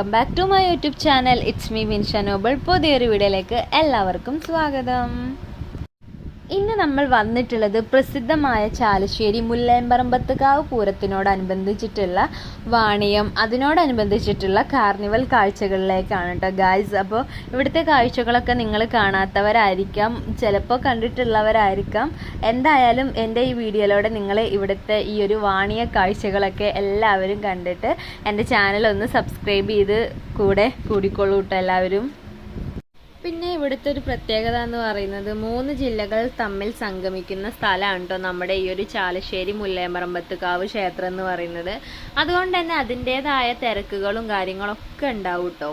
Welcome back to my YouTube channel. It's me Vinsha Noble പുതിയൊരു വീഡിയോയിലേക്ക് എല്ലാവർക്കും സ്വാഗതം. ഇന്ന് നമ്മൾ വന്നിട്ടുള്ളത് പ്രസിദ്ധമായ ചാലശ്ശേരി മുല്ലയമ്പറമ്പത്തുകാവ് പൂരത്തിനോടനുബന്ധിച്ചിട്ടുള്ള വാണിയം അതിനോടനുബന്ധിച്ചിട്ടുള്ള കാർണിവൽ കാഴ്ചകളിലേക്കാണ് കേട്ടോ ഗായ്സ് അപ്പോൾ ഇവിടുത്തെ കാഴ്ചകളൊക്കെ നിങ്ങൾ കാണാത്തവരായിരിക്കാം ചിലപ്പോൾ കണ്ടിട്ടുള്ളവരായിരിക്കാം. എന്തായാലും എന്റെ ഈ വീഡിയോയിലൂടെ നിങ്ങൾ ഇവിടുത്തെ ഈ ഒരു വാണിയ കാഴ്ചകളൊക്കെ എല്ലാവരും കണ്ടിട്ട് എന്റെ ചാനൽ ഒന്ന് സബ്സ്ക്രൈബ് ചെയ്ത് കൂടെ കൂടിക്കൊള്ളൂ കേട്ടോ എല്ലാവരും. പിന്നെ ഇവിടുത്തെ ഒരു പ്രത്യേകത എന്ന് പറയുന്നത് മൂന്ന് ജില്ലകൾ തമ്മിൽ സംഗമിക്കുന്ന സ്ഥലമാണ് കേട്ടോ നമ്മുടെ ഈ ഒരു ചാലശ്ശേരി മുല്ലയമ്പറമ്പത്തുകാവ് ക്ഷേത്രം എന്ന് പറയുന്നത്. അതുകൊണ്ട് തന്നെ അതിന്റെതായ തിരക്കുകളും കാര്യങ്ങളൊക്കെ ഉണ്ടാവും കേട്ടോ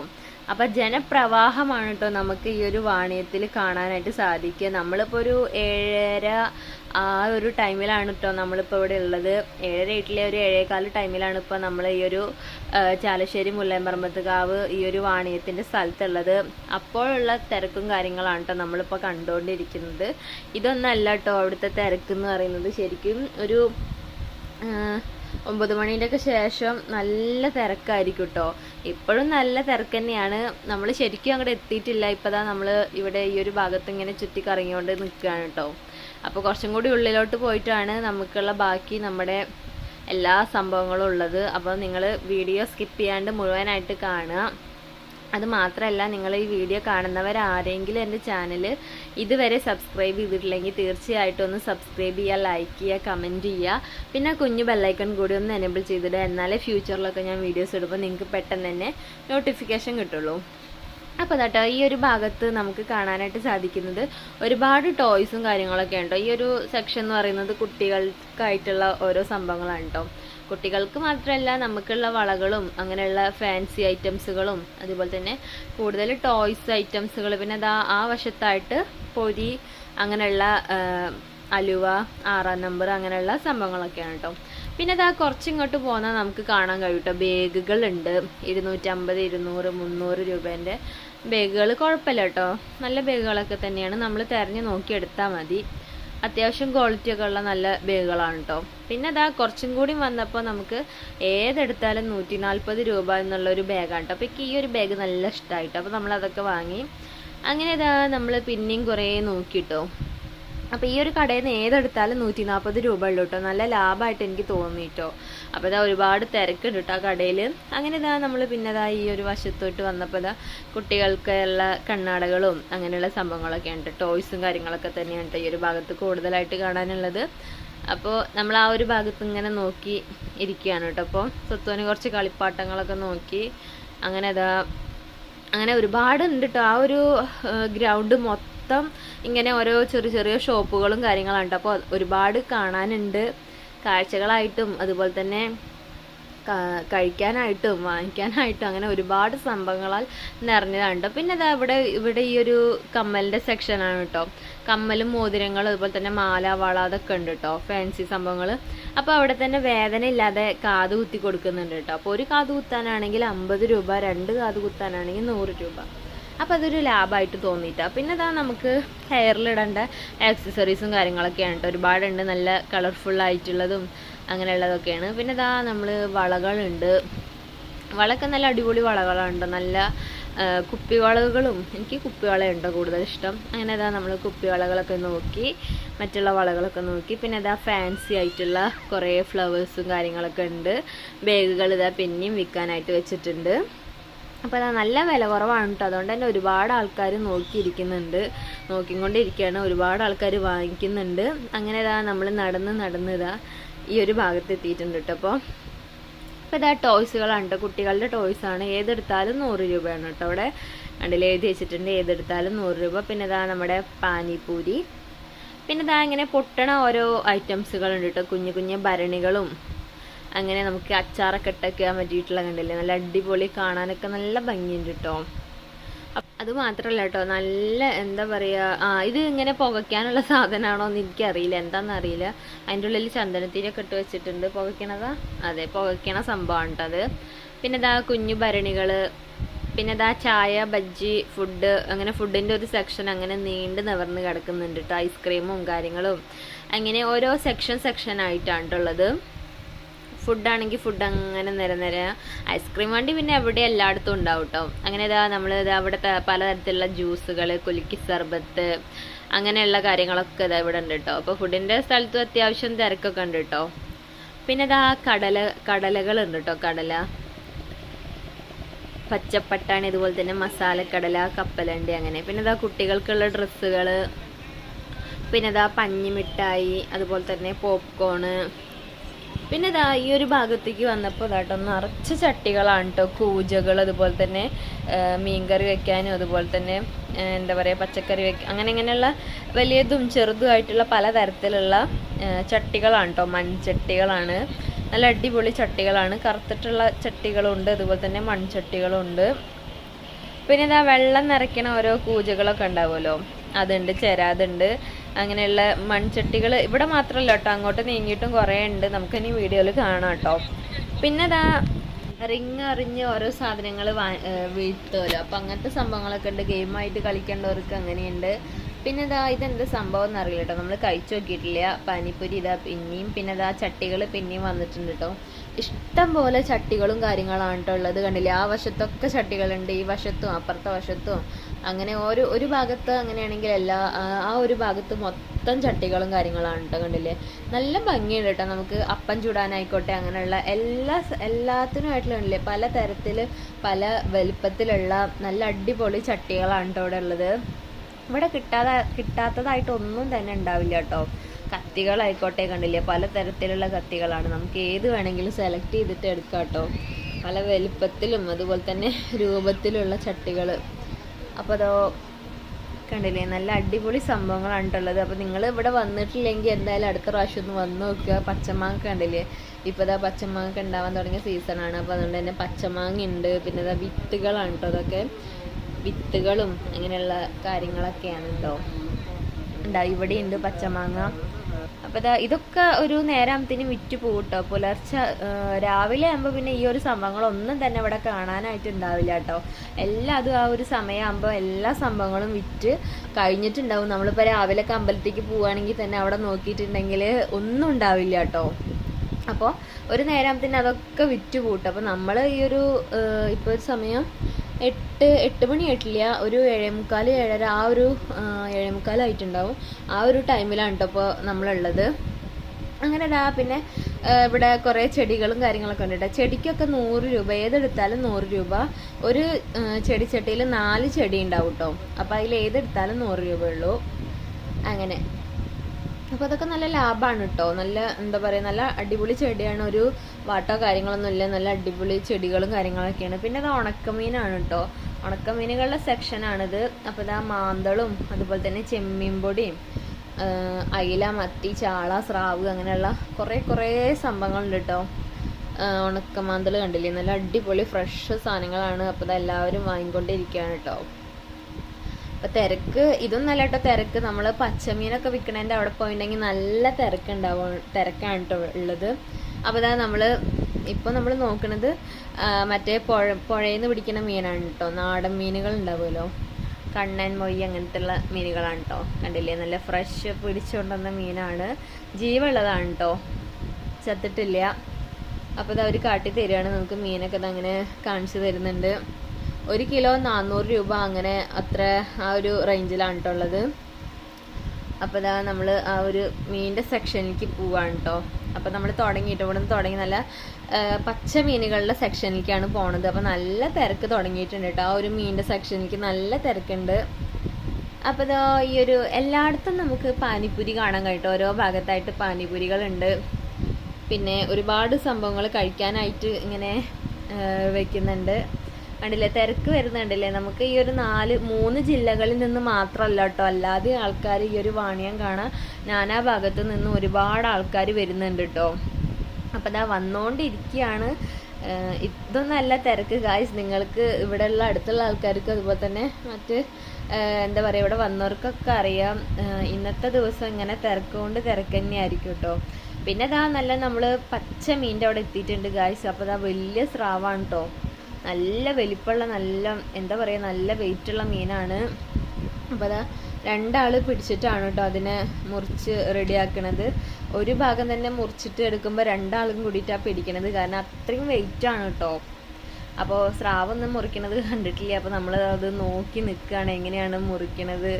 അപ്പൊ ജനപ്രവാഹമാണ് കേട്ടോ നമുക്ക് ഈ ഒരു വാണിയത്തിൽ കാണാനായിട്ട് സാധിക്കുക. നമ്മളിപ്പോൾ ഒരു ഏഴര ആ ഒരു ടൈമിലാണ് കേട്ടോ നമ്മളിപ്പോൾ ഇവിടെ ഉള്ളത്. ഏഴര എട്ടിലെ ഒരു ഏഴേകാൽ ടൈമിലാണ് ഇപ്പോൾ നമ്മൾ ഈ ഒരു ചാലശ്ശേരി മുല്ലയമ്പറമ്പത്തുകാവ് ഈ ഒരു വാണിയത്തിന്റെ സ്ഥലത്തുള്ളത്. അപ്പോഴുള്ള തിരക്കും കാര്യങ്ങളാണ് കേട്ടോ നമ്മളിപ്പോൾ കണ്ടുകൊണ്ടിരിക്കുന്നത് ഇതൊന്നല്ല കേട്ടോ അവിടുത്തെ തിരക്ക് എന്ന് പറയുന്നത്. ശരിക്കും ഒരു ഒമ്പത് മണീന്റെ ഒക്കെ ശേഷം നല്ല തിരക്കായിരിക്കും കേട്ടോ ഇപ്പോഴും നല്ല തിരക്ക് തന്നെയാണ് നമ്മൾ ശരിക്കും അങ്ങോട്ട് എത്തിയിട്ടില്ല. ഇപ്പതാ നമ്മൾ ഇവിടെ ഈ ഒരു ഭാഗത്ത് ഇങ്ങനെ ചുറ്റി കറങ്ങിക്കൊണ്ട് നിൽക്കുകയാണ് കേട്ടോ അപ്പോൾ കുറച്ചും കൂടി ഉള്ളിലോട്ട് പോയിട്ടാണ് നമുക്കുള്ള ബാക്കി നമ്മുടെ എല്ലാ സംഭവങ്ങളും ഉള്ളത്. അപ്പോൾ നിങ്ങൾ വീഡിയോ സ്കിപ്പ് ചെയ്യാണ്ട് മുഴുവനായിട്ട് കാണുക. അത് മാത്രമല്ല നിങ്ങൾ ഈ വീഡിയോ കാണുന്നവരാരെങ്കിലും എന്റെ ചാനൽ ഇതുവരെ സബ്സ്ക്രൈബ് ചെയ്തിട്ടില്ലെങ്കിൽ തീർച്ചയായിട്ടും ഒന്ന് സബ്സ്ക്രൈബ് ചെയ്യുക ലൈക്ക് ചെയ്യുക കമന്റ് ചെയ്യുക. പിന്നെ കുഞ്ഞു ബെല്ലൈക്കൺ കൂടി ഒന്ന് എനേബിൾ ചെയ്തിടുക. എന്നാലേ ഫ്യൂച്ചറിലൊക്കെ ഞാൻ വീഡിയോസ് ഇടുമ്പോൾ നിങ്ങൾക്ക് പെട്ടെന്ന് തന്നെ നോട്ടിഫിക്കേഷൻ കിട്ടുള്ളൂ. അപ്പോൾ കേട്ടോ ഈ ഒരു ഭാഗത്ത് നമുക്ക് കാണാനായിട്ട് സാധിക്കുന്നത് ഒരുപാട് ടോയ്സും കാര്യങ്ങളൊക്കെ ഉണ്ടോ? ഈ ഒരു സെക്ഷൻ എന്ന് പറയുന്നത് കുട്ടികൾക്കായിട്ടുള്ള ഓരോ സംഭവങ്ങളാണ് കേട്ടോ. കുട്ടികൾക്ക് മാത്രമല്ല നമുക്കുള്ള വളകളും അങ്ങനെയുള്ള ഫാൻസി ഐറ്റംസുകളും അതുപോലെ തന്നെ കൂടുതൽ ടോയ്സ് ഐറ്റംസുകൾ പിന്നെ അതാ ആ വശത്തായിട്ട് പൊരി അങ്ങനെയുള്ള അലുവ ആറാം നമ്പർ അങ്ങനെയുള്ള സംഭവങ്ങളൊക്കെയാണ് കേട്ടോ പിന്നെ അതാ കുറച്ചിങ്ങോട്ട് പോന്നാൽ നമുക്ക് കാണാൻ കഴിയും കേട്ടോ ബാഗുകളുണ്ട്. ഇരുന്നൂറ്റമ്പത് ഇരുന്നൂറ് മുന്നൂറ് രൂപേന്റെ ബാഗുകൾ കുഴപ്പമില്ല കേട്ടോ നല്ല ബാഗുകളൊക്കെ തന്നെയാണ്. നമ്മൾ തിരഞ്ഞു നോക്കിയെടുത്താൽ മതി. അത്യാവശ്യം ക്വാളിറ്റി ഒക്കെ ഉള്ള നല്ല ബാഗുകളാണ് കേട്ടോ പിന്നെ അതാ കുറച്ചും കൂടി വന്നപ്പോൾ നമുക്ക് ഏതെടുത്താലും നൂറ്റി നാൽപ്പത് രൂപ എന്നുള്ള ഒരു ബാഗാണ് കേട്ടോ അപ്പോൾ ഈ ഒരു ബാഗ് നല്ല ഇഷ്ടമായിട്ടോ അപ്പോൾ നമ്മൾ അതൊക്കെ വാങ്ങി. അങ്ങനെ ഇതാ നമ്മൾ പിന്നെയും കുറേ നോക്കിട്ടോ അപ്പോൾ ഈ ഒരു കടയിൽ നിന്ന് ഏതെടുത്താലും നൂറ്റി നാൽപ്പത് രൂപ ഉള്ളൂ കേട്ടോ നല്ല ലാഭമായിട്ട് എനിക്ക് തോന്നി കേട്ടോ അപ്പോൾ ഇതാ ഒരുപാട് തിരക്കുണ്ട് കേട്ടോ ആ കടയിൽ അങ്ങനെ ഇതാ നമ്മൾ പിന്നെ ഇതാ ഈ ഒരു വശത്തോട്ട് വന്നപ്പോൾ ഇതാ കുട്ടികൾക്കുള്ള കണ്ണാടകളും അങ്ങനെയുള്ള സംഭവങ്ങളൊക്കെ ഉണ്ട്. ടോയ്സും കാര്യങ്ങളൊക്കെ തന്നെയാണ് ഈ ഒരു ഭാഗത്ത് കൂടുതലായിട്ട് കാണാനുള്ളത്. അപ്പോൾ നമ്മൾ ആ ഒരു ഭാഗത്ത് ഇങ്ങനെ നോക്കി ഇരിക്കുകയാണ് കേട്ടോ അപ്പോൾ സ്വത്തുവിന് കുറച്ച് കളിപ്പാട്ടങ്ങളൊക്കെ നോക്കി അങ്ങനെ അതാ അങ്ങനെ ഒരുപാട് ഉണ്ട് കേട്ടോ ആ ഒരു ഗ്രൗണ്ട് മൊത്തം ഇങ്ങനെ ഓരോ ചെറിയ ചെറിയ ഷോപ്പുകളും കാര്യങ്ങളാണ് ട്ടോ. അപ്പോൾ ഒരുപാട് കാണാനുണ്ട്. കാഴ്ചകളായിട്ടും അതുപോലെ തന്നെ കഴിക്കാനായിട്ടും വാങ്ങിക്കാനായിട്ടും അങ്ങനെ ഒരുപാട് സംഭവങ്ങളാൽ നിറഞ്ഞതാണ്. പിന്നെ ഇതാ ഇവിടെ ഇവിടെ ഈ ഒരു കമ്മലിന്റെ സെക്ഷനാണ് കേട്ടോ കമ്മലും മോതിരങ്ങളും അതുപോലെ തന്നെ മാല വള അതൊക്കെ ഉണ്ട് കേട്ടോ ഫാൻസി സംഭവങ്ങൾ അപ്പോൾ അവിടെ തന്നെ വേദന ഇല്ലാതെ കാത് കുത്തി കൊടുക്കുന്നുണ്ട് കേട്ടോ അപ്പോൾ ഒരു കാത് കുത്താനാണെങ്കിൽ അമ്പത് രൂപ രണ്ട് കാത് കുത്താനാണെങ്കിൽ നൂറ് രൂപ. അപ്പോൾ അതൊരു ലാഭമായിട്ട് തോന്നിയിട്ടാണ് പിന്നെ ഇതാ നമുക്ക് ഹെയറിലിടേണ്ട ആക്സസറീസും കാര്യങ്ങളൊക്കെയാണ് കേട്ടോ ഒരുപാടുണ്ട്. നല്ല കളർഫുള്ളായിട്ടുള്ളതും അങ്ങനെയുള്ളതൊക്കെയാണ്. പിന്നെ ഇതാ നമ്മൾ വളകളുണ്ട്. വളയൊക്കെ നല്ല അടിപൊളി വളകളുണ്ട് നല്ല കുപ്പി കുപ്പിവളകളും. എനിക്ക് കുപ്പിവളയുണ്ടോ കൂടുതൽ ഇഷ്ടം അങ്ങനെ ഇതാ നമ്മൾ കുപ്പിവളകളൊക്കെ നോക്കി മറ്റുള്ള വളകളൊക്കെ നോക്കി. പിന്നെ ഇതാ ഫാൻസി ആയിട്ടുള്ള കുറേ ഫ്ലവേഴ്സും കാര്യങ്ങളൊക്കെ ഉണ്ട്. ബാഗുകൾ ഇതാ പിന്നെയും വിൽക്കാനായിട്ട് വെച്ചിട്ടുണ്ട്. അപ്പോൾ അതാ നല്ല വില കുറവാണ് കേട്ടോ അതുകൊണ്ട് തന്നെ ഒരുപാട് ആൾക്കാർ നോക്കിയിരിക്കുന്നുണ്ട്. നോക്കിക്കൊണ്ടിരിക്കുകയാണ്. ഒരുപാട് ആൾക്കാർ വാങ്ങിക്കുന്നുണ്ട്. അങ്ങനെ ഇതാ നമ്മൾ നടന്ന് നടന്ന് ഇതാ ഈ ഒരു ഭാഗത്ത് എത്തിയിട്ടുണ്ട് കേട്ടോ അപ്പോൾ അപ്പോൾ ഇതാ ടോയ്സുകളാണ് കേട്ടോ കുട്ടികളുടെ ടോയ്സ് ആണ്. ഏതെടുത്താലും നൂറ് രൂപയാണ് കേട്ടോ അവിടെ. കണ്ടിൽ എഴുതി വെച്ചിട്ടുണ്ട്. ഏതെടുത്താലും നൂറ് രൂപ. പിന്നെ ഇതാ നമ്മുടെ പാനിപൂരി. പിന്നെ ഇതാ ഇങ്ങനെ പൊട്ടണ ഓരോ ഐറ്റംസുകളുണ്ട് കേട്ടോ കുഞ്ഞു കുഞ്ഞു ഭരണികളും അങ്ങനെ നമുക്ക് അച്ചാറൊക്കെ ഇട്ടൊക്കെ പറ്റിയിട്ടുള്ള കണ്ടില്ലേ? നല്ല അടിപൊളി കാണാനൊക്കെ നല്ല ഭംഗിയുണ്ട് കേട്ടോ അത് മാത്രല്ല കേട്ടോ നല്ല എന്താ പറയാ ആ ഇത് ഇങ്ങനെ പുകയ്ക്കാനുള്ള സാധനമാണോ എന്ന് എനിക്കറിയില്ല. എന്താണെന്ന് അറിയില്ല. അതിന്റെ ഉള്ളിൽ ചന്ദനത്തിരിയൊക്കെ ഇട്ട് വെച്ചിട്ടുണ്ട്. പുകയ്ക്കണതാ? അതെ പുകയ്ക്കണ സംഭവമാണ് കേട്ടോ അത്. പിന്നെ ഇതാ കുഞ്ഞു ഭരണികൾ പിന്നെ ഇതാ ചായ ബജ്ജി ഫുഡ് അങ്ങനെ ഫുഡിന്റെ ഒരു സെക്ഷൻ അങ്ങനെ നീണ്ട് നിവർന്ന് കിടക്കുന്നുണ്ട് കേട്ടോ ഐസ്ക്രീമും കാര്യങ്ങളും. അങ്ങനെ ഓരോ സെക്ഷൻ സെക്ഷൻ ആയിട്ടാണ് ട്ടോ ഉള്ളത്. ഫുഡാണെങ്കിൽ ഫുഡ് അങ്ങനെ നിര നിര. ഐസ്ക്രീം വണ്ടി പിന്നെ എവിടെ എല്ലായിടത്തും ഉണ്ടാവും കേട്ടോ അങ്ങനെ ഇതാ നമ്മൾ ഇതാ അവിടെ പലതരത്തിലുള്ള ജ്യൂസുകൾ കുലുക്കി സർബത്ത് അങ്ങനെയുള്ള കാര്യങ്ങളൊക്കെ ഇതാ ഇവിടെ ഉണ്ട് കേട്ടോ അപ്പോൾ ഫുഡിന്റെ സ്ഥലത്തും അത്യാവശ്യം തിരക്കൊക്കെ ഉണ്ട് കേട്ടോ പിന്നെ ഇതാ കടല കടലകളുണ്ട് കേട്ടോ കടല. പച്ചപ്പട്ടാണി ഇതുപോലെ തന്നെ മസാലക്കടല കപ്പലണ്ടി അങ്ങനെ. പിന്നെ ഇതാ കുട്ടികൾക്കുള്ള ഡ്രസ്സുകൾ പിന്നെ ഇതാ പഞ്ഞിമിഠായി അതുപോലെ തന്നെ പോപ്കോണ് പിന്നെ ഇതാ ഈ ഒരു ഭാഗത്തേക്ക് വന്നപ്പോൾ ഇതാട്ടോ നിറച്ച് ചട്ടികളാണ് കേട്ടോ കൂജകൾ അതുപോലെ തന്നെ മീൻകറി വെക്കാനും അതുപോലെ തന്നെ എന്താ പറയുക പച്ചക്കറി വെക്ക അങ്ങനെ ഇങ്ങനെയുള്ള വലിയതും ചെറുതുമായിട്ടുള്ള പലതരത്തിലുള്ള തരത്തിലുള്ള ചട്ടികളാണ് കേട്ടോ മൺചട്ടികളാണ്. നല്ല അടിപൊളി ചട്ടികളാണ്. കറുത്തിട്ടുള്ള ചട്ടികളുണ്ട് അതുപോലെ തന്നെ മൺചട്ടികളുണ്ട്. പിന്നെ ഇതാ വെള്ളം നിറയ്ക്കണ ഓരോ കൂജകളൊക്കെ ഉണ്ടാവുമല്ലോ. അതുണ്ട് ചെരാതുണ്ട് അങ്ങനെയുള്ള മൺചട്ടികൾ ഇവിടെ മാത്രമല്ല കേട്ടോ. അങ്ങോട്ട് നീങ്ങിയിട്ടും കുറേ ഉണ്ട്. നമുക്കിനി വീഡിയോയിൽ കാണാം കേട്ടോ. പിന്നെ ഇതാ റിങ് അറിഞ്ഞ് ഓരോ സാധനങ്ങൾ വീഴ്ത്തുമല്ലോ അപ്പം അങ്ങനത്തെ സംഭവങ്ങളൊക്കെ ഉണ്ട്. ഗെയിമായിട്ട് കളിക്കേണ്ടവർക്ക് അങ്ങനെയുണ്ട്. പിന്നെ ഇതാ ഇതെന്ത് സംഭവം എന്നറിയില്ല കേട്ടോ. നമ്മൾ കഴിച്ചു നോക്കിയിട്ടില്ല. പാനിപ്പൂരി ഇതാ പിന്നെയും പിന്നെ ഇതാ ചട്ടികൾ പിന്നെയും വന്നിട്ടുണ്ട് കേട്ടോ. ഇഷ്ടം പോലെ ചട്ടികളും കാര്യങ്ങളാണ് കേട്ടോ ഉള്ളത്. കണ്ടില്ലേ? ആ വശത്തൊക്കെ ചട്ടികളുണ്ട്. ഈ വശത്തും അപ്പുറത്തെ വശത്തും. അങ്ങനെ ഒരു ഒരു ഭാഗത്ത് അങ്ങനെയാണെങ്കിൽ എല്ലാ ആ ഒരു ഭാഗത്ത് മൊത്തം ചട്ടികളും കാര്യങ്ങളാണ് കണ്ടില്ലേ? നല്ല ഭംഗിയുണ്ട് കേട്ടോ നമുക്ക് അപ്പം ചൂടാനായിക്കോട്ടെ അങ്ങനെയുള്ള എല്ലാ എല്ലാത്തിനുമായിട്ടുള്ള കണ്ടില്ലേ? പല തരത്തിൽ പല വലിപ്പത്തിലുള്ള നല്ല അടിപൊളി ചട്ടികളാണ് കേട്ടോ ഇവിടെ ഉള്ളത്. ഇവിടെ കിട്ടാതെ കിട്ടാത്തതായിട്ട് ഒന്നും തന്നെ ഉണ്ടാവില്ല കേട്ടോ കത്തികളായിക്കോട്ടെ കണ്ടില്ലേ? പല തരത്തിലുള്ള കത്തികളാണ്. നമുക്ക് ഏത് വേണമെങ്കിലും സെലക്ട് ചെയ്തിട്ട് എടുക്കാം കേട്ടോ പല വലിപ്പത്തിലും അതുപോലെ തന്നെ രൂപത്തിലുള്ള ചട്ടികൾ അപ്പോൾ അതോ കണ്ടില്ലേ നല്ല അടിപൊളി സംഭവങ്ങളാണ് കേട്ടുള്ളത്. അപ്പോൾ നിങ്ങൾ ഇവിടെ വന്നിട്ടില്ലെങ്കിൽ എന്തായാലും അടുത്ത പ്രാവശ്യം ഒന്ന് വന്ന് നോക്കുക. പച്ചമാങ്ങ കണ്ടില്ലേ? ഇപ്പോൾ ഇതാ പച്ചമാങ്ങ ഉണ്ടാവാൻ തുടങ്ങിയ സീസണാണ് അപ്പോൾ അതുകൊണ്ട് തന്നെ പച്ചമാങ്ങ ഉണ്ട്. പിന്നെ ഇതാ വിത്തുകളാണ് കേട്ടോ അതൊക്കെ. വിത്തുകളും അങ്ങനെയുള്ള കാര്യങ്ങളൊക്കെയാണ് കേട്ടോ. ഇവിടെ ഉണ്ട് പച്ചമാങ്ങ. അപ്പോൾ ഇതാ ഇതൊക്കെ ഒരു നേരാമത്തിന് വിറ്റ് പോകും കേട്ടോ പുലർച്ചെ രാവിലെ ആകുമ്പോൾ പിന്നെ ഈ ഒരു സംഭവങ്ങളൊന്നും തന്നെ ഇവിടെ കാണാനായിട്ട് ഉണ്ടാവില്ല കേട്ടോ. എല്ലാ അതും ആ ഒരു സമയമാകുമ്പോൾ എല്ലാ സംഭവങ്ങളും വിറ്റ് കഴിഞ്ഞിട്ടുണ്ടാവും. നമ്മളിപ്പോൾ രാവിലെയൊക്കെ അമ്പലത്തേക്ക് പോവാണെങ്കിൽ തന്നെ അവിടെ നോക്കിയിട്ടുണ്ടെങ്കിൽ ഒന്നും ഉണ്ടാവില്ല കേട്ടോ. അപ്പോൾ ഒരു നേരത്തിന് അതൊക്കെ വിറ്റ് കൂട്ടും അപ്പോൾ നമ്മൾ ഈ ഒരു ഇപ്പോൾ ഒരു സമയം എട്ട് എട്ട് മണി ആയിട്ടില്ല. ഒരു ഏഴേമുക്കാൽ ഏഴര ആ ഒരു ഏഴേമുക്കാലായിട്ടുണ്ടാവും ആ ഒരു ടൈമിലാണ് കേട്ടോ ഇപ്പോൾ നമ്മളുള്ളത്. അങ്ങനെ ഇതാ പിന്നെ ഇവിടെ കുറേ ചെടികളും കാര്യങ്ങളൊക്കെ ഉണ്ട് കേട്ടോ ചെടിക്കൊക്കെ നൂറ് രൂപ ഏതെടുത്താലും നൂറ് രൂപ. ഒരു ചെടി ചെടിച്ചട്ടിയിൽ നാല് ചെടി ഉണ്ടാവും കേട്ടോ അപ്പൊ അതിൽ ഏതെടുത്താലും നൂറ് രൂപ ഉള്ളൂ അങ്ങനെ. അപ്പോൾ അതൊക്കെ നല്ല ലാഭമാണ് കേട്ടോ നല്ല എന്താ പറയുക നല്ല അടിപൊളി ചെടിയാണ്. ഒരു വാട്ടോ കാര്യങ്ങളൊന്നും ഇല്ല. നല്ല അടിപൊളി ചെടികളും കാര്യങ്ങളൊക്കെയാണ്. പിന്നെ അത് ഉണക്കമീനാണ് കേട്ടോ ഉണക്കമീനുകളുടെ സെക്ഷനാണിത് അപ്പോൾ ഇതാ മാന്തളും അതുപോലെ തന്നെ ചെമ്മീൻ പൊടിയും അയില മത്തി ചാള സ്രാവ് അങ്ങനെയുള്ള കുറേ കുറേ സംഭവങ്ങളുണ്ട് കേട്ടോ ഉണക്കമാന്തൽ കണ്ടില്ലേ? നല്ല അടിപൊളി ഫ്രഷ് സാധനങ്ങളാണ്. അപ്പോൾ ഇത് എല്ലാവരും വാങ്ങിക്കൊണ്ടിരിക്കുകയാണ് കേട്ടോ അപ്പൊ തിരക്ക് ഇതും നല്ല കേട്ടോ തിരക്ക്. നമ്മൾ പച്ചമീനൊക്കെ വിൽക്കണേന്റെ അവിടെ പോയിട്ടുണ്ടെങ്കിൽ നല്ല തിരക്കുണ്ടാവും തിരക്കാണ് കേട്ടോ ഉള്ളത്. അപ്പോൾ അതാ നമ്മൾ ഇപ്പോൾ നമ്മൾ നോക്കണത് മറ്റേ പുഴ പുഴയിൽ നിന്ന് പിടിക്കുന്ന മീനാണ് കേട്ടോ നാടൻ മീനുകൾ ഉണ്ടാവുമല്ലോ. കണ്ണൻ മൊയ് അങ്ങനത്തെ ഉള്ള മീനുകളാണ് കേട്ടോ കണ്ടില്ലേ? നല്ല ഫ്രഷ് പിടിച്ചുകൊണ്ടുവന്ന മീനാണ്. ജീവുള്ളതാണ് കേട്ടോ ചത്തിട്ടില്ല. അപ്പോൾ ഇത് കാട്ടി തരികയാണ്. നമുക്ക് മീനൊക്കെ അങ്ങനെ കാണിച്ചു തരുന്നുണ്ട്. ഒരു കിലോ നാനൂറ് രൂപ അങ്ങനെ അത്ര ആ ഒരു റേഞ്ചിലാണ് കേട്ടോ ഉള്ളത്. അപ്പോൾ ഇതാ നമ്മൾ ആ ഒരു മീനിന്റെ സെക്ഷനിലേക്ക് പോവാണ് കേട്ടോ അപ്പോൾ നമ്മൾ തുടങ്ങിയിട്ട് ഇവിടെ നിന്ന് തുടങ്ങി നല്ല പച്ച മീനുകളുടെ സെക്ഷനിലേക്കാണ് പോണത്. അപ്പോൾ നല്ല തിരക്ക് തുടങ്ങിയിട്ടുണ്ട് കേട്ടോ. ആ ഒരു മീനിന്റെ സെക്ഷനിലേക്ക് നല്ല തിരക്കുണ്ട്. അപ്പോൾ ഇതോ ഈ ഒരു എല്ലായിടത്തും നമുക്ക് പാനിപ്പൂരി കാണാൻ കഴിട്ടോ ഓരോ ഭാഗത്തായിട്ട് പാനിപ്പൂരികളുണ്ട്. പിന്നെ ഒരുപാട് സംഭവങ്ങൾ കഴിക്കാനായിട്ട് ഇങ്ങനെ വയ്ക്കുന്നുണ്ട് കണ്ടില്ലേ? തിരക്ക് വരുന്നുണ്ടല്ലേ നമുക്ക് ഈ ഒരു നാല് മൂന്ന് ജില്ലകളിൽ നിന്ന് മാത്രമല്ല കേട്ടോ അല്ലാതെ ആൾക്കാർ ഈ ഒരു വാണിയം കാണാൻ നാനാ ഭാഗത്തു നിന്ന് ഒരുപാട് ആൾക്കാർ വരുന്നുണ്ട് കേട്ടോ. അപ്പം ഞാൻ വന്നുകൊണ്ടിരിക്കുകയാണ് ഇതൊന്നല്ല തിരക്ക്. ഗായ്സ് നിങ്ങൾക്ക് ഇവിടെയുള്ള അടുത്തുള്ള ആൾക്കാർക്ക് അതുപോലെ തന്നെ മറ്റ് എന്താ പറയുക ഇവിടെ വന്നവർക്കൊക്കെ അറിയാം. ഇന്നത്തെ ദിവസം ഇങ്ങനെ തിരക്ക് കൊണ്ട് തിരക്ക് തന്നെയായിരിക്കും കേട്ടോ. പിന്നെ ഇതാ നല്ല നമ്മൾ പച്ച മീന്റെ അവിടെ എത്തിയിട്ടുണ്ട് ഗായ്സ് അപ്പോൾ ഇതാ വലിയ സ്രാവാണ് കേട്ടോ. നല്ല വലിപ്പമുള്ള നല്ല എന്താ പറയുക നല്ല വെയിറ്റുള്ള മീനാണ്. അപ്പോൾ അതാ രണ്ടാൾ പിടിച്ചിട്ടാണ് കേട്ടോ അതിനെ മുറിച്ച് റെഡിയാക്കണത് ഒരു ഭാഗം തന്നെ മുറിച്ചിട്ട് എടുക്കുമ്പോൾ രണ്ടാളും കൂടിയിട്ടാണ് പിടിക്കണത്. കാരണം അത്രയും വെയിറ്റ് ആണ് കേട്ടോ. അപ്പോൾ സ്രാവൊന്നും മുറിക്കണത് കണ്ടിട്ടില്ല. അപ്പോൾ നമ്മൾ അത് നോക്കി നിൽക്കുകയാണ് എങ്ങനെയാണ് മുറിക്കണത്.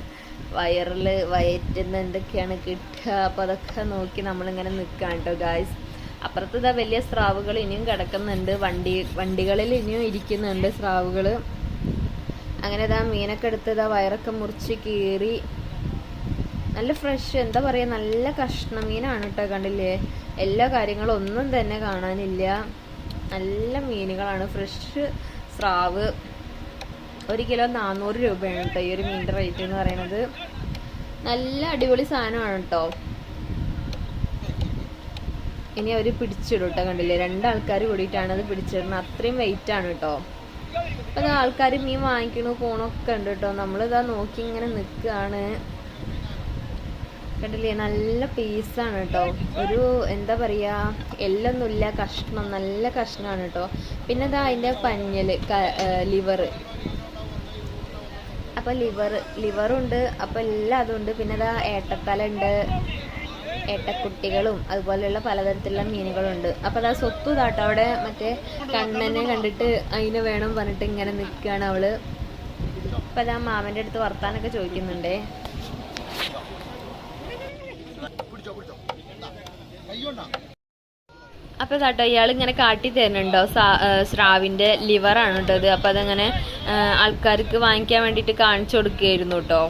വയറിൽ വയറ്റുന്ന എന്തൊക്കെയാണ് കിട്ടുക. അപ്പോൾ അതൊക്കെ നോക്കി നമ്മളിങ്ങനെ നിൽക്കുകയാണ് കേട്ടോ ഗായ്സ് അപ്പുറത്ത് ഇതാ വലിയ സ്രാവുകൾ ഇനിയും കിടക്കുന്നുണ്ട്. വണ്ടി വണ്ടികളിൽ ഇനിയും ഇരിക്കുന്നുണ്ട് സ്രാവുകൾ അങ്ങനെ ഇതാ മീനൊക്കെ എടുത്ത് ഇതാ വയറൊക്കെ മുറിച്ച് കീറി. നല്ല ഫ്രഷ് എന്താ പറയുക നല്ല കഷ്ണ മീനാണ് കേട്ടോ കണ്ടില്ലേ? എല്ലാ കാര്യങ്ങളും ഒന്നും തന്നെ കാണാനില്ല. നല്ല മീനുകളാണ്. ഫ്രഷ് സ്രാവ്. ഒരു കിലോ നാനൂറ് രൂപയാണ് കേട്ടോ ഈ ഒരു മീനിന്റെ റേറ്റ് എന്ന് പറയുന്നത്. നല്ല അടിപൊളി സാധനമാണ് കേട്ടോ. ഇനി അവർ പിടിച്ചിടും കേട്ടോ കണ്ടില്ലേ? രണ്ടാൾക്കാർ കൂടിയിട്ടാണ് അത് പിടിച്ചിടുന്നത്. അത്രയും വെയിറ്റ് ആണ് കേട്ടോ അത് ആൾക്കാർ മീൻ വാങ്ങിക്കണു പോണൊക്കെ ഉണ്ട് കേട്ടോ നമ്മളിതാ നോക്കി ഇങ്ങനെ നിൽക്കുകയാണ് കണ്ടില്ലേ? നല്ല പീസാണ് കേട്ടോ ഒരു എന്താ പറയുക എല്ലൊന്നുമില്ല കഷ്ണം നല്ല കഷ്ണമാണ് കേട്ടോ പിന്നെ ഇതാ അതിന്റെ പഞ്ഞൽ ലിവർ അപ്പം ലിവർ ലിവറുണ്ട്. അപ്പോൾ എല്ലാം അതുണ്ട്. പിന്നെ ഇതാ ഏട്ടത്തല ഉണ്ട് ഏട്ടക്കുട്ടികളും അതുപോലെയുള്ള പലതരത്തിലുള്ള മീനുകളുണ്ട്. അപ്പൊ അതാ സ്വത്തു താട്ടോ അവിടെ മറ്റേ കണ്ണനെ കണ്ടിട്ട് അതിന് വേണം പറഞ്ഞിട്ട് ഇങ്ങനെ നിൽക്കുകയാണ് അവൾ. അപ്പൊ അതാ മാമന്റെ അടുത്ത് വർത്താനൊക്കെ ചോദിക്കുന്നുണ്ടേ. അപ്പൊ കേട്ടോ ഇയാൾ ഇങ്ങനെ കാട്ടി തരുന്നുണ്ടോ? സ്രാവിന്റെ ലിവറാണ് കേട്ടോ ഇത്. അപ്പൊ അതങ്ങനെ ആൾക്കാർക്ക് വാങ്ങിക്കാൻ വേണ്ടിട്ട് കാണിച്ചു കൊടുക്കുകയായിരുന്നു കേട്ടോ.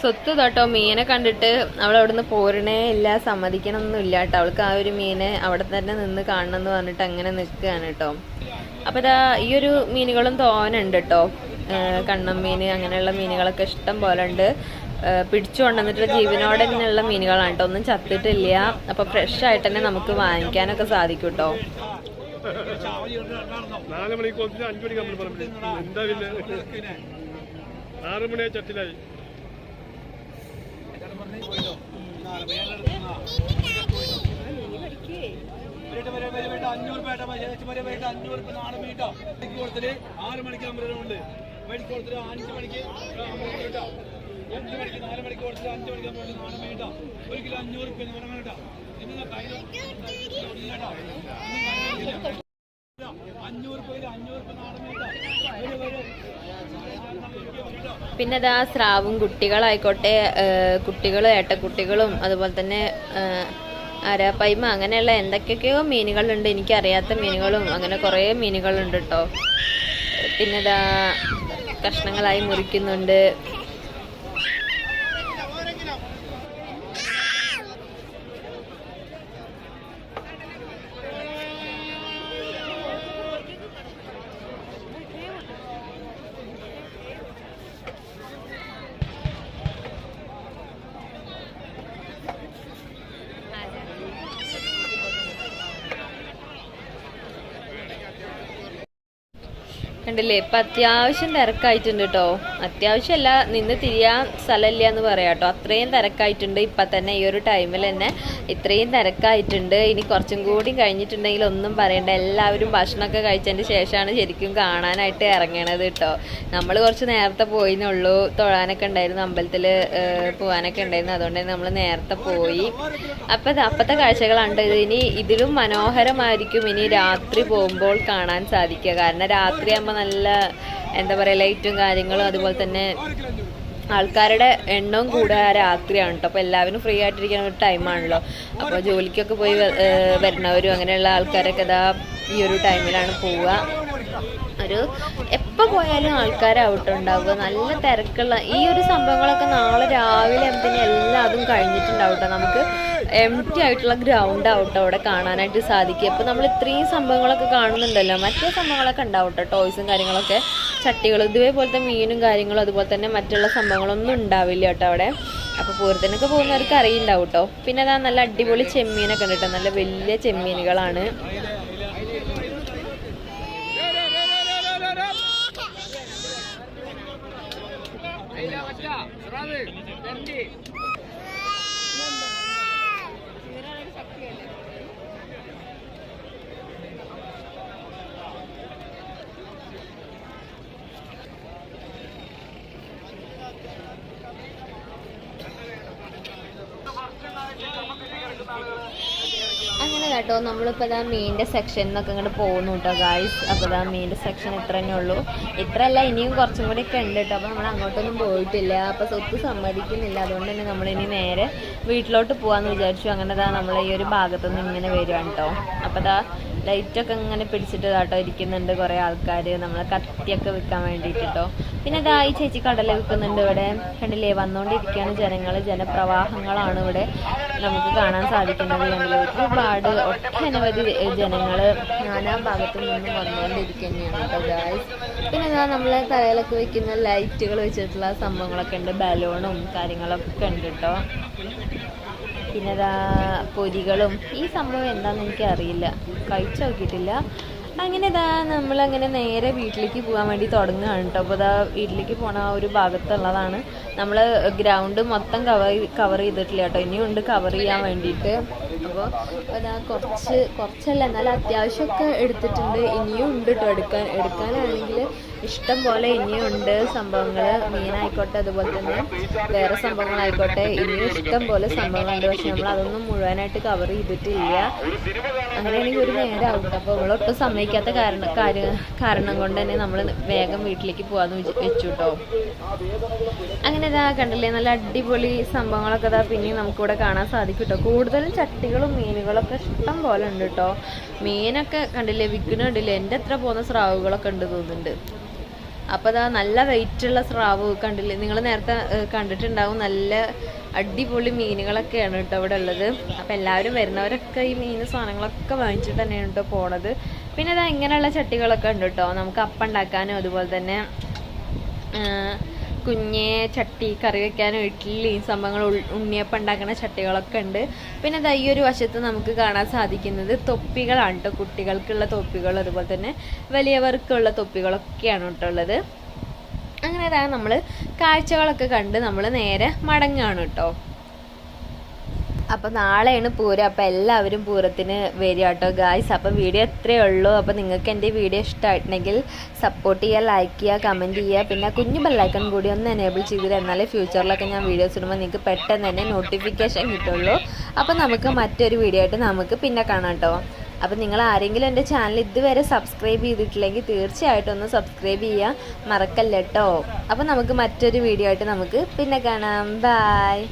സ്വത്ത് കേട്ടോ മീനെ കണ്ടിട്ട് അവൾ അവിടുന്ന് പോരണേ ഇല്ല സമ്മതിക്കണമൊന്നും കേട്ടോ. അവൾക്ക് ആ ഒരു മീനെ അവിടെ തന്നെ നിന്ന് കാണണം എന്ന് പറഞ്ഞിട്ട് അങ്ങനെ നിൽക്കുകയാണ് കേട്ടോ. അപ്പോൾ ഇതാ ഈ ഒരു മീനുകളും തോനുണ്ട് കേട്ടോ. മീൻ അങ്ങനെയുള്ള മീനുകളൊക്കെ ഇഷ്ടം പോലെ ഉണ്ട്. പിടിച്ചു കൊണ്ടുവന്നിട്ട് ജീവനോടെ തന്നെയുള്ള മീനുകളാണ് കേട്ടോ ഒന്നും ചത്തിട്ടില്ല. അപ്പോൾ ഫ്രഷ് ആയിട്ട് തന്നെ നമുക്ക് വാങ്ങിക്കാനൊക്കെ സാധിക്കും കേട്ടോ നാല് മണിക്ക് ഒന്നിന് അഞ്ചു മണിക്ക് നമ്മൾ പറഞ്ഞു എന്താ പിന്നെ? ആറ് മണിയായി ചട്ടിലായി അഞ്ഞൂറ് പേട്ട പേട്ട അഞ്ഞൂറ് രൂപ നാളെ മീട്ടോ കൊടുത്തിട്ട് ആറ് മണിക്ക് അമ്പലമുണ്ട് മേടിക്ക് കൊടുത്തിട്ട് അഞ്ച് മണിക്ക് കേട്ടോ അഞ്ച് മണിക്ക് നാല് മണിക്ക് കുറച്ച് അഞ്ച് മണിക്ക് അമ്പലം നാണം മീട്ടോ ഒരു കിലോ അഞ്ഞൂറ് രൂപ നാണം കേട്ടോ ഇന്ന് അഞ്ഞൂറ് രൂപ അഞ്ഞൂറ് രൂപ ഒരു ഒരു പിന്നെ അതാ സ്രാവും കുട്ടികളായിക്കോട്ടെ കുട്ടികളും ഏട്ടക്കുട്ടികളും അതുപോലെ തന്നെ അരാപ്പൈമ അങ്ങനെയുള്ള എന്തൊക്കെയൊക്കെയോ മീനുകളുണ്ട്. എനിക്കറിയാത്ത മീനുകളും അങ്ങനെ കുറേ മീനുകളുണ്ട് കേട്ടോ പിന്നെ ഇതാ കഷ്ണങ്ങളായി മുറിക്കുന്നുണ്ട്. കണ്ടില്ലേ? ഇപ്പൊ അത്യാവശ്യം തിരക്കായിട്ടുണ്ട് കേട്ടോ അത്യാവശ്യമല്ല നിന്ന് തിരിയാൻ സ്ഥലമില്ല എന്ന് പറയാം കേട്ടോ. അത്രയും തിരക്കായിട്ടുണ്ട് ഇപ്പം തന്നെ ഈ ഒരു ടൈമിൽ തന്നെ. ഇത്രയും തിരക്കായിട്ടുണ്ട്. ഇനി കുറച്ചും കൂടി കഴിഞ്ഞിട്ടുണ്ടെങ്കിൽ ഒന്നും പറയണ്ട. എല്ലാവരും ഭക്ഷണമൊക്കെ കഴിച്ചതിന് ശേഷമാണ് ശരിക്കും കാണാനായിട്ട് ഇറങ്ങണത് കേട്ടോ. നമ്മൾ കുറച്ച് നേരത്തെ പോയിന്നുള്ളൂ തൊഴാനൊക്കെ ഉണ്ടായിരുന്നു. അമ്പലത്തിൽ പോകാനൊക്കെ ഉണ്ടായിരുന്നു. അതുകൊണ്ട് നമ്മൾ നേരത്തെ പോയി. അപ്പം അപ്പോഴത്തെ കാഴ്ചകളാണ് ഇനി ഇതിലും മനോഹരമായിരിക്കും ഇനി രാത്രി പോകുമ്പോൾ കാണാൻ സാധിക്കുക. കാരണം രാത്രിയാകുമ്പോൾ നല്ല എന്താ പറയുക ലൈറ്റും കാര്യങ്ങളും അതുപോലെ തന്നെ ആൾക്കാരുടെ എണ്ണവും കൂടുക രാത്രിയാണ് കേട്ടോ അപ്പോൾ എല്ലാവരും ഫ്രീ ആയിട്ടിരിക്കുന്ന ഒരു ടൈമാണല്ലോ അപ്പോൾ ജോലിക്കൊക്കെ പോയി വരുന്നവരും അങ്ങനെയുള്ള ആൾക്കാരൊക്കെ ഇതാ ഈ ഒരു ടൈമിലാണ് പോവുക. ഒരു എപ്പോൾ പോയാലും ഔട്ട് ഉണ്ടാവുക നല്ല തിരക്കുള്ള ഈ ഒരു സംഭവങ്ങളൊക്കെ നാളെ രാവിലെ ആകുമ്പത്തിന് എല്ലാം കഴിഞ്ഞിട്ടുണ്ടാവും ട്ടോ. നമുക്ക് എം ടി ആയിട്ടുള്ള ഗ്രൗണ്ട് ആവട്ടെ അവിടെ കാണാനായിട്ട് സാധിക്കും അപ്പോൾ നമ്മൾ ഇത്രയും സംഭവങ്ങളൊക്കെ കാണുന്നുണ്ടല്ലോ. മറ്റേ സംഭവങ്ങളൊക്കെ ഉണ്ടാവും കേട്ടോ ടോയ്സും കാര്യങ്ങളൊക്കെ. ചട്ടികളും ഇതേപോലത്തെ മീനും കാര്യങ്ങളും അതുപോലെ തന്നെ മറ്റുള്ള സംഭവങ്ങളൊന്നും ഉണ്ടാവില്ല കേട്ടോ അവിടെ. അപ്പോൾ പൂരത്തിനൊക്കെ പോകുന്നവർക്ക് അറിയുണ്ടാവും കേട്ടോ പിന്നെ അതാ നല്ല അടിപൊളി ചെമ്മീനൊക്കെ ഉണ്ട് കേട്ടോ നല്ല വലിയ ചെമ്മീനുകളാണ് അങ്ങനെ കേട്ടോ നമ്മളിപ്പോൾ ഇതാ മീനിന്റെ സെക്ഷനിൽ നിന്നൊക്കെ ഇങ്ങോട്ട് പോകുന്നു കേട്ടോ ഗായ്സ് അപ്പോൾ ഇതാ മീനിന്റെ സെക്ഷൻ ഇത്ര തന്നെ ഉള്ളൂ. ഇത്രയല്ല ഇനിയും കുറച്ചും കൂടി ഒക്കെ ഉണ്ട് കേട്ടോ അപ്പോൾ നമ്മൾ അങ്ങോട്ടൊന്നും പോയിട്ടില്ല. അപ്പോൾ സ്വത്ത് സമ്മതിക്കുന്നില്ല. അതുകൊണ്ട് തന്നെ നമ്മളിനി നേരെ വീട്ടിലോട്ട് പോകാമെന്ന് വിചാരിച്ചു. അങ്ങനെ ഇതാ നമ്മൾ ഈ ഒരു ഭാഗത്തുനിന്ന് ഇങ്ങനെ വരുവാണ് കേട്ടോ അപ്പോൾ ഇതാ ലൈറ്റൊക്കെ ഇങ്ങനെ പിടിച്ചിട്ട് കേട്ടോ ഇരിക്കുന്നുണ്ട് കുറേ ആൾക്കാർ നമ്മളെ കത്തിയൊക്കെ വിൽക്കാൻ വേണ്ടിയിട്ട് കേട്ടോ പിന്നെ ഇതാ ഈ ചേച്ചി കടല വിൽക്കുന്നുണ്ട് ഇവിടെ. കണ്ടില്ലേ വന്നുകൊണ്ടിരിക്കുകയാണ് ജനങ്ങൾ ജനപ്രവാഹങ്ങളാണ് ഇവിടെ നമുക്ക് കാണാൻ സാധിക്കുന്നത് കണ്ടില്ലേ? ഒരുപാട് ഒട്ടനവധി ജനങ്ങൾ നാനാ ഭാഗത്തു നിന്നും വന്നുകൊണ്ടിരിക്കുക തന്നെയാണ് കേട്ടോ പിന്നെ ഇതാ നമ്മളെ തലയിലൊക്കെ വെക്കുന്ന ലൈറ്റുകൾ വെച്ചിട്ടുള്ള സംഭവങ്ങളൊക്കെ ഉണ്ട്. ബലൂണും കാര്യങ്ങളൊക്കെ ഉണ്ട് കേട്ടോ. പിന്നെ ഇതാ പൊരികളും ഈ സംഭവം എന്താണെന്ന് എനിക്ക് അറിയില്ല കഴിച്ചു നോക്കിയിട്ടില്ല അങ്ങനെ ഇതാ നമ്മളങ്ങനെ നേരെ വീട്ടിലേക്ക് പോകാൻ വേണ്ടി തുടങ്ങുകയാണ് കേട്ടോ അപ്പോൾ ഇതാ വീട്ടിലേക്ക് പോണ ആ ഒരു ഭാഗത്തുള്ളതാണ്. നമ്മൾ ഗ്രൗണ്ട് മൊത്തം കവർ കവർ ചെയ്തിട്ടില്ല കേട്ടോ ഇനിയുണ്ട് കവർ ചെയ്യാൻ വേണ്ടിയിട്ട്. അപ്പോൾ അതാ കുറച്ച് കുറച്ചല്ല എന്നാലും അത്യാവശ്യമൊക്കെ എടുത്തിട്ടുണ്ട്. ഇനിയും ഉണ്ട് കേട്ടോ എടുക്കാൻ എടുക്കാനാണെങ്കിൽ ഇഷ്ടം പോലെ ഇനിയുണ്ട് സംഭവങ്ങൾ മീനായിക്കോട്ടെ അതുപോലെ തന്നെ വേറെ സംഭവങ്ങളായിക്കോട്ടെ. ഇനിയും ഇഷ്ടം പോലെ സംഭവങ്ങളുണ്ട്. പക്ഷെ നമ്മൾ അതൊന്നും മുഴുവനായിട്ട് കവർ ചെയ്തിട്ടില്ല. അങ്ങനെയാണെങ്കിൽ ഒരു നേരം ആവും അപ്പോൾ ഇവളൊട്ടും സമ്മതിക്കാത്ത കാരണം കാര്യം കാരണം കൊണ്ട് തന്നെ നമ്മൾ വേഗം വീട്ടിലേക്ക് പോകാമെന്ന് വിചാ- വെച്ചു കേട്ടോ അങ്ങനെ ഇതാ കണ്ടില്ലേ നല്ല അടിപൊളി സംഭവങ്ങളൊക്കെ ഇതാ പിന്നെയും നമുക്കിവിടെ കാണാൻ സാധിക്കും കേട്ടോ കൂടുതലും ചട്ടികളും മീനുകളൊക്കെ ഇഷ്ടം പോലെ ഉണ്ട് കേട്ടോ മീനൊക്കെ കണ്ടില്ലേ വിൽക്കുന്ന കണ്ടില്ലേ എന്റെ എത്ര പോകുന്ന സ്രാവുകളൊക്കെ ഉണ്ട് തോന്നുന്നുണ്ട്. അപ്പോൾ അതാ നല്ല വെയിറ്റ് ഉള്ള സ്രാവ് കണ്ടില്ലേ? നിങ്ങൾ നേരത്തെ കണ്ടിട്ടുണ്ടാവും നല്ല അടിപൊളി മീനുകളൊക്കെയാണ് കേട്ടോ ഇവിടെ ഉള്ളത്. അപ്പോൾ എല്ലാവരും വരുന്നവരൊക്കെ ഈ മീൻ സാധനങ്ങളൊക്കെ വാങ്ങിച്ചിട്ട് തന്നെയാണ് കേട്ടോ പോണത്. പിന്നെ ഇതാ ഇങ്ങനെയുള്ള ചട്ടികളൊക്കെ ഉണ്ട് കേട്ടോ. നമുക്ക് അപ്പം ഉണ്ടാക്കാനും അതുപോലെ തന്നെ കുഞ്ഞ് ചട്ടി കറി വെക്കാനും ഇഡ്ഡലി സംഭവങ്ങൾ ഉണ്ണിയപ്പം ഉണ്ടാക്കുന്ന ചട്ടികളൊക്കെ ഉണ്ട്. പിന്നെ ദാ ഈ ഒരു വശത്ത് നമുക്ക് കാണാൻ സാധിക്കുന്നത് തൊപ്പികളാണ് കേട്ടോ കുട്ടികൾക്കുള്ള തൊപ്പികൾ അതുപോലെ തന്നെ വലിയവർക്കുള്ള തൊപ്പികളൊക്കെയാണ് കേട്ടോ ഉള്ളത്. അങ്ങനെ അതാണ് നമ്മൾ കാഴ്ചകളൊക്കെ കണ്ട് നമ്മൾ നേരെ മടങ്ങുകയാണ് കേട്ടോ അപ്പോൾ നാളെയാണ് പൂരം. അപ്പോൾ എല്ലാവരും പൂരത്തിന് വരിക കേട്ടോ ഗായ്സ് അപ്പോൾ വീഡിയോ എത്രയേ ഉള്ളൂ. അപ്പോൾ നിങ്ങൾക്ക് എന്റെ വീഡിയോ ഇഷ്ടമായിട്ടുണ്ടെങ്കിൽ സപ്പോർട്ട് ചെയ്യുക ലൈക്ക് ചെയ്യുക കമന്റ് ചെയ്യുക. പിന്നെ കുഞ്ഞു ബെല്ലൈക്കൺ കൂടി ഒന്ന് എനേബിൾ ചെയ്തിട്ട് എന്നാലേ ഫ്യൂച്ചറിലൊക്കെ ഞാൻ വീഡിയോസ് ഇടുമ്പോൾ നിങ്ങൾക്ക് പെട്ടെന്ന് തന്നെ നോട്ടിഫിക്കേഷൻ കിട്ടുള്ളൂ. അപ്പോൾ നമുക്ക് മറ്റൊരു വീഡിയോ ആയിട്ട് നമുക്ക് പിന്നെ കാണാം കേട്ടോ. അപ്പോൾ നിങ്ങൾ ആരെങ്കിലും എന്റെ ചാനൽ ഇതുവരെ സബ്സ്ക്രൈബ് ചെയ്തിട്ടില്ലെങ്കിൽ തീർച്ചയായിട്ടും ഒന്ന് സബ്സ്ക്രൈബ് ചെയ്യുക. മറക്കല്ല കേട്ടോ. അപ്പോൾ നമുക്ക് മറ്റൊരു വീഡിയോ ആയിട്ട് നമുക്ക് പിന്നെ കാണാം. ബായ്